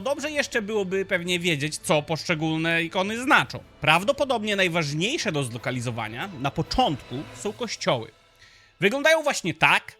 Dobrze jeszcze byłoby pewnie wiedzieć, co poszczególne ikony znaczą. Prawdopodobnie najważniejsze do zlokalizowania na początku są kościoły. Wyglądają właśnie tak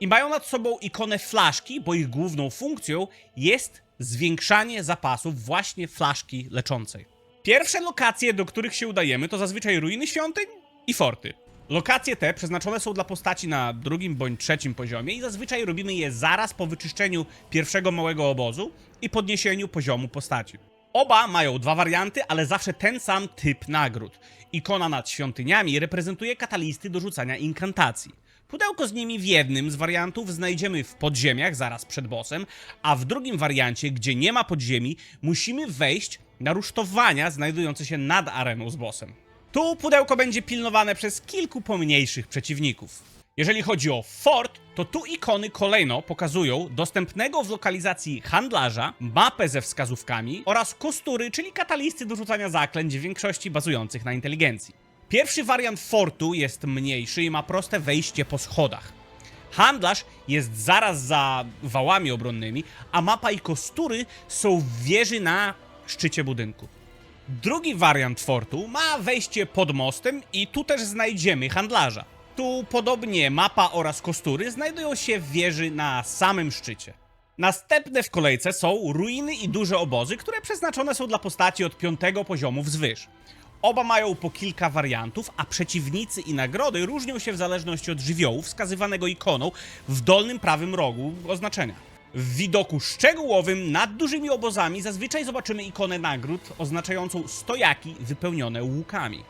i mają nad sobą ikonę flaszki, bo ich główną funkcją jest zwiększanie zapasów właśnie flaszki leczącej. Pierwsze lokacje, do których się udajemy, to zazwyczaj ruiny świątyń i forty. Lokacje te przeznaczone są dla postaci na drugim bądź trzecim poziomie i zazwyczaj robimy je zaraz po wyczyszczeniu pierwszego małego obozu i podniesieniu poziomu postaci. Oba mają dwa warianty, ale zawsze ten sam typ nagród. Ikona nad świątyniami reprezentuje katalisty do rzucania inkantacji. Pudełko z nimi w jednym z wariantów znajdziemy w podziemiach zaraz przed bossem, a w drugim wariancie, gdzie nie ma podziemi, musimy wejść na rusztowania znajdujące się nad areną z bossem. Tu pudełko będzie pilnowane przez kilku pomniejszych przeciwników. Jeżeli chodzi o fort, to tu ikony kolejno pokazują dostępnego w lokalizacji handlarza, mapę ze wskazówkami oraz kostury, czyli katalisty do rzucania zaklęć w większości bazujących na inteligencji. Pierwszy wariant fortu jest mniejszy i ma proste wejście po schodach. Handlarz jest zaraz za wałami obronnymi, a mapa i kostury są w wieży na szczycie budynku. Drugi wariant fortu ma wejście pod mostem i tu też znajdziemy handlarza. Tu podobnie mapa oraz kostury znajdują się w wieży na samym szczycie. Następne w kolejce są ruiny i duże obozy, które przeznaczone są dla postaci od piątego poziomu wzwyż. Oba mają po kilka wariantów, a przeciwnicy i nagrody różnią się w zależności od żywiołu wskazywanego ikoną w dolnym prawym rogu oznaczenia. W widoku szczegółowym nad dużymi obozami zazwyczaj zobaczymy ikonę nagród oznaczającą stojaki wypełnione łukami.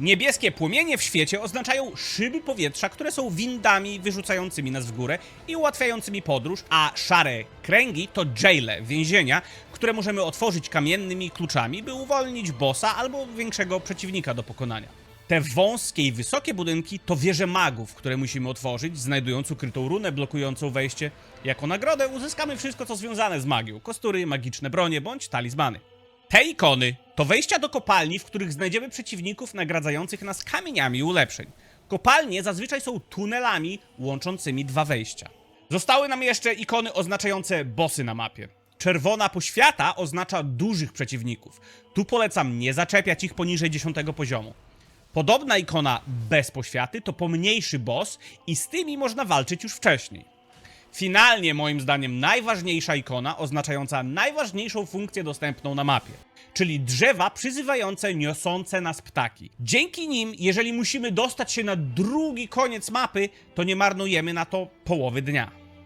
Niebieskie płomienie w świecie oznaczają szyby powietrza, które są windami wyrzucającymi nas w górę i ułatwiającymi podróż, a szare kręgi to jaile, więzienia, które możemy otworzyć kamiennymi kluczami, by uwolnić bossa albo większego przeciwnika do pokonania. Te wąskie i wysokie budynki to wieże magów, które musimy otworzyć, znajdując ukrytą runę blokującą wejście. Jako nagrodę uzyskamy wszystko, co związane z magią: kostury, magiczne bronie bądź talizmany. Te ikony to wejścia do kopalni, w których znajdziemy przeciwników nagradzających nas kamieniami ulepszeń. Kopalnie zazwyczaj są tunelami łączącymi dwa wejścia. Zostały nam jeszcze ikony oznaczające bossy na mapie. Czerwona poświata oznacza dużych przeciwników. Tu polecam nie zaczepiać ich poniżej 10 poziomu. Podobna ikona bez poświaty to pomniejszy boss i z tymi można walczyć już wcześniej. Finalnie, moim zdaniem, najważniejsza ikona oznaczająca najważniejszą funkcję dostępną na mapie, czyli drzewa przyzywające niosące nas ptaki. Dzięki nim, jeżeli musimy dostać się na drugi koniec mapy, to nie marnujemy na to połowy dnia.